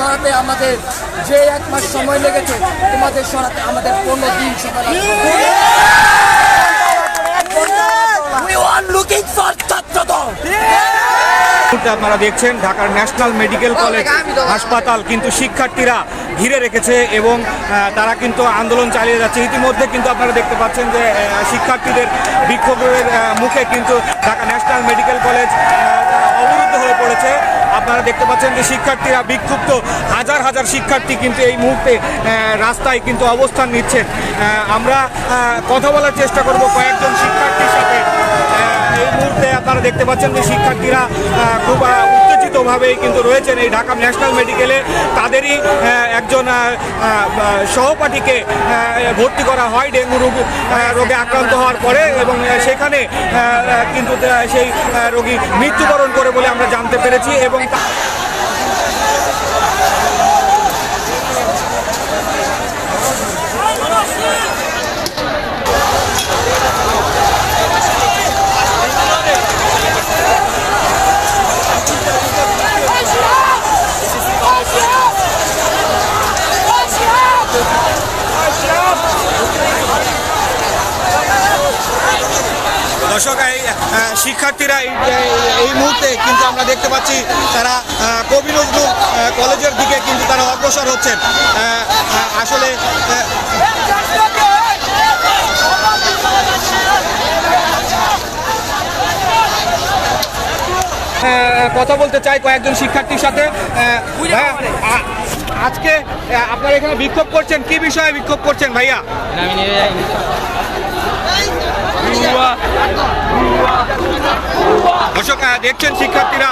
সরাতে আমাদের যে এক মাস সময় লেগেছে তোমাদের সরাতে আমাদের পনেরো দিন সময় আপনারা দেখছেন ঢাকার ন্যাশনাল মেডিকেল কলেজ হাসপাতাল কিন্তু শিক্ষার্থীরা ঘিরে রেখেছে এবং তারা কিন্তু আন্দোলন চালিয়ে যাচ্ছে। ইতিমধ্যে কিন্তু আপনারা দেখতে পাচ্ছেন যে শিক্ষার্থীদের বিক্ষোভের মুখে কিন্তু Dhaka national medical college ah, অবরুদ্ধ হয়ে পড়েছে আপনারা দেখতে পাচ্ছেন যে শিক্ষার্থীরা বিক্ষুব্ধ। হাজার হাজার শিক্ষার্থী কিন্তু এই মুহূর্তে রাস্তায় কিন্তু অবস্থান নিচ্ছেন। আমরা কথা বলার চেষ্টা করব কয়েকজন শিক্ষার্থীর সাথে। এই মুহূর্তে আপনারা দেখতে পাচ্ছেন যে শিক্ষার্থীরা খুব আহ, কিন্তু রয়েছেন এই ঢাকা ন্যাশনাল মেডিকেলে। তাদেরই একজন সহপাঠীকে ভর্তি করা হয় ডেঙ্গু রোগ রোগে আক্রান্ত হওয়ার পরে এবং সেখানে কিন্তু সেই রোগী মৃত্যুবরণ করে বলে আমরা জানতে পেরেছি এবং দর্শক শিক্ষার্থীরা এই মুহূর্তে কিন্তু আমরা দেখতে পাচ্ছি তারা কবি নজরুল কলেজের দিকে কিন্তু তারা অগ্রসর হচ্ছেন। আসলে কথা বলতে চাই কয়েকজন শিক্ষার্থীর সাথে। আজকে আপনারা এখানে বিক্ষোভ করছেন, কি বিষয়ে বিক্ষোভ করছেন ভাইয়া? দর্শক দেখছেন শিক্ষার্থীরা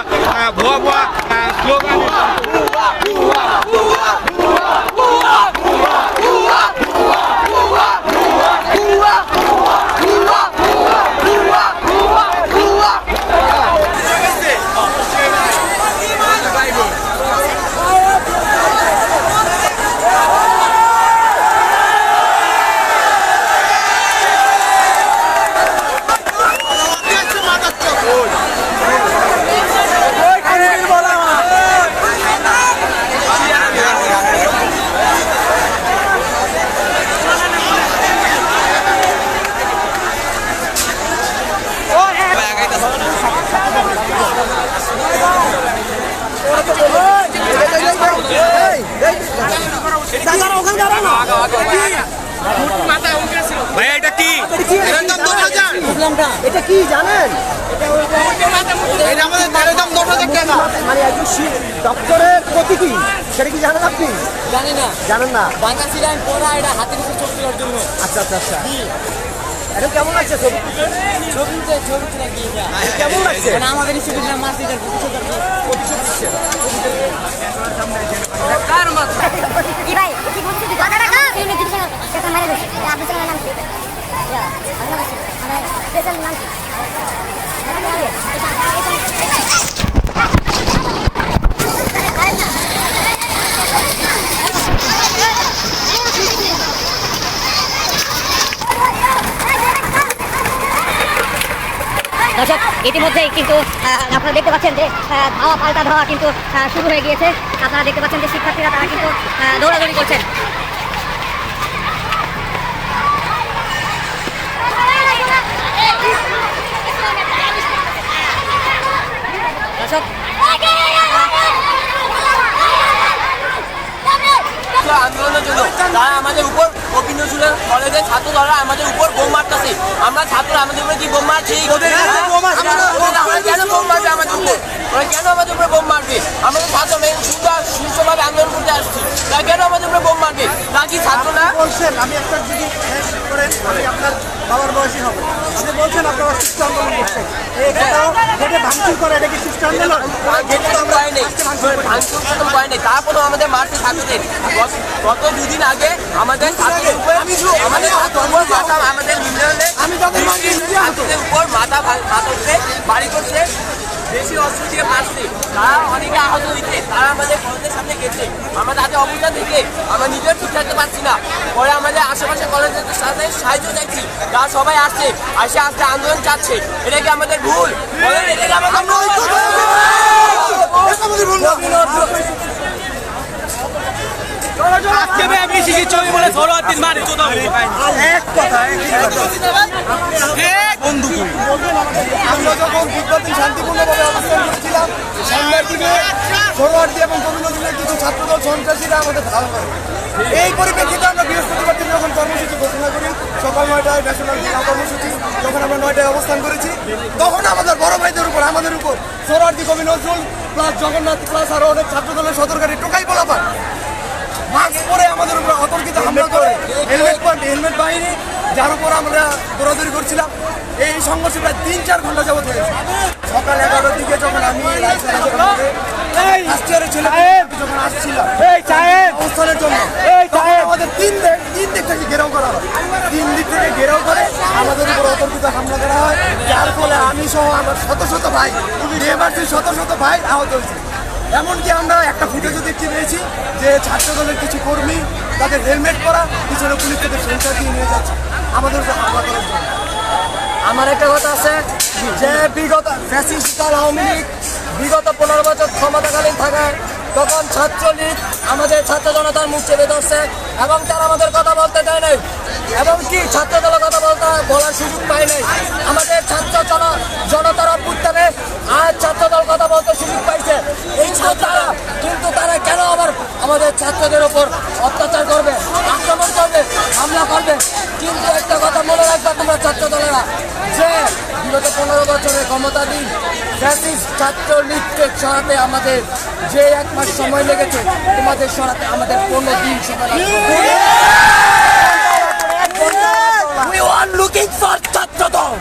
ভুয়া ভুয়া স্লোগান ভাইয়া এটা কি? এটা কি জানেন? মানে একজন শি- প্রতি কি সেটা কি জানেন আপনি? জানি না। জানেন না? বাংলা ছিলাম পড়া এটা হাতের উপর চোখ দেওয়ার জন্য। আচ্ছা আচ্ছা আচ্ছা। কেমন লাগছে ছবি? ছবিতে ছবিতে কেমন লাগছে? মানে আমাদের দিতে প্রতিশোধ আর কি। জি ভাই কি বলছি তুই কথা রাখা তুই নিজে থেকে টাকা মারে দিস আপনি সঙ্গে নাম কি ইয়া বাংলাদেশ আমার স্পেশাল নাম কি দর্শক ইতিমধ্যেই কিন্তু আহ, আপনারা দেখতে পাচ্ছেন যে ধাওয়া পাল্টা ধাওয়া কিন্তু শুরু হয়ে গিয়েছে। আপনারা দেখতে পাচ্ছেন যে শিক্ষার্থীরা তারা কিন্তু দৌড়াদৌড়ি করছেন। আন্দোলনের জন্য। তারা আমাদের উপর নজরুলের কলেজের ছাত্র দলরা আমাদের উপর বোম মারতেছে। আমরা ছাত্র আমাদের উপরে কি বোম মারছে? আমাদের উপর ওরা কেন আমাদের উপরে বোম মারবে? আমরা ছাত্র মেয়ে সুন্দর সুস্থভাবে আন্দোলন করতে আসছি। তারা কেন আমাদের উপরে বোম মারবে? তা কি ছাত্র না? বলছেন আমি একটা যদি করেন আমি আপনার বাবার বয়সী হব। আপনি বলছেন আপনারা সুস্থ আন্দোলন করছেন এই কথাও যেটা ভাঙচুর করে এটা কি সুস্থ আন্দোলন? ভাঙচুর তো ভয় নেই ভাঙচুর তো ভয় নেই তারপরেও আমাদের মারতে ছাত্রদের গত- দুদিন আগে আমাদের উপর আমাদের মাথা আমাদের আমি তাদের উপর মাথা মাথা বাড়ি করছে। বেশি অস্ত্র দিয়ে মারছে তারা অনেকে আহত হয়েছে। তারা আমাদের কলেজের সামনে গেছে। আমাদের হাতে অবস্থা দেখে আমরা নিজেও ঠিক থাকতে পারছি না। পরে আমাদের আশেপাশে কলেজের সাথে সাহায্য চাইছি। তারা সবাই আসছে। আসে আসতে আন্দোলন চাচ্ছে। এটা কি আমাদের ভুল। আমাদের এক কথা বন্ধু আমরা যখন শান্তিপূর্ণভাবে অবস্থান করেছিলাম সামনের দিকে সোহরাওয়ার্দী এবং কবি নজরুলের কিছু ছাত্রদল সন্ত্রাসীরা আমাদের ধারণ করে। এই পরিপ্রেক্ষিতে আমরা বৃহস্পতিবার দিন যখন কর্মসূচি ঘোষণা করি সকাল নয়টায় ন্যাশনাল কর্মসূচি যখন আমরা নয়টায় অবস্থান করেছি তখন আমাদের বড় ভাইদের উপর আমাদের উপর সোহরাওয়ার্দী কবি নজরুল প্লাস জগন্নাথ প্লাস আরও অনেক ছাত্রদলের সদরকারী টোকাই বলা পায় মাস্ক পরে আমাদের উপর অতর্কিত হামলা করে। হেলমেট পরে হেলমেট বাহিনী যার উপর আমরা দৌড়াদৌড়ি করছিলাম। এই সংঘর্ষ প্রায় তিন চার ঘণ্টা যাবত হয়েছে। সকাল এগারোটার দিকে যখন আমি ফার্স্ট ইয়ারের ছেলে যখন আসছিলাম অবস্থানের জন্য আমাদের তিন দিক তিন দিক থেকে ঘেরাও করা হয়। তিন দিক থেকে ঘেরাও করে আমাদের উপর অতর্কিত হামলা করা হয়। যার ফলে আমি সহ আমার শত শত ভাই এমার্সির শত শত ভাই আহত হয়েছে। এমনকি আমরা একটা ফুটেজও দেখতে পেয়েছি যে ছাত্রদলের কিছু কর্মী তাদের হেলমেট পরা পিছনে পুলিশ থেকে সেন্সার দিয়ে নিয়ে যাচ্ছে। আমাদের হামলা করার জন্য। আমার একটা কথা আছে, যে বিগত ফ্যাসিস্টাল আওয়ামী লীগ বিগত পনেরো বছর ক্ষমতাকালীন থাকায় তখন ছাত্রলীগ আমাদের ছাত্র জনতার মুখ চেপে ধরছে এবং তারা আমাদের কথা বলতে দেয় নাই। এবং কি ছাত্র দলের কথা বলতে বলার সুযোগ পায় নাই। আমাদের ছাত্র জন জনতার অভ্যুত্থানে আজ ছাত্র দল কথা বলতে এই ছাত্ররা, কিন্তু তারা কেন আবার আমাদের ছাত্রদের ওপর অত্যাচার করবে, আক্রমণ করবে, হামলা করবে? কিন্তু একটা কথা মনে রাখবে তোমরা ছাত্র দলেরা যে বিগত পনেরো বছরের ক্ষমতাধীন ফ্যাসিস্ট ছাত্র লীগকে সরাতে আমাদের যে এক মাস সময় লেগেছে, তোমাদের সরাতে আমাদের পনেরো দিন সময় লাগবে। Are ছাত্র দল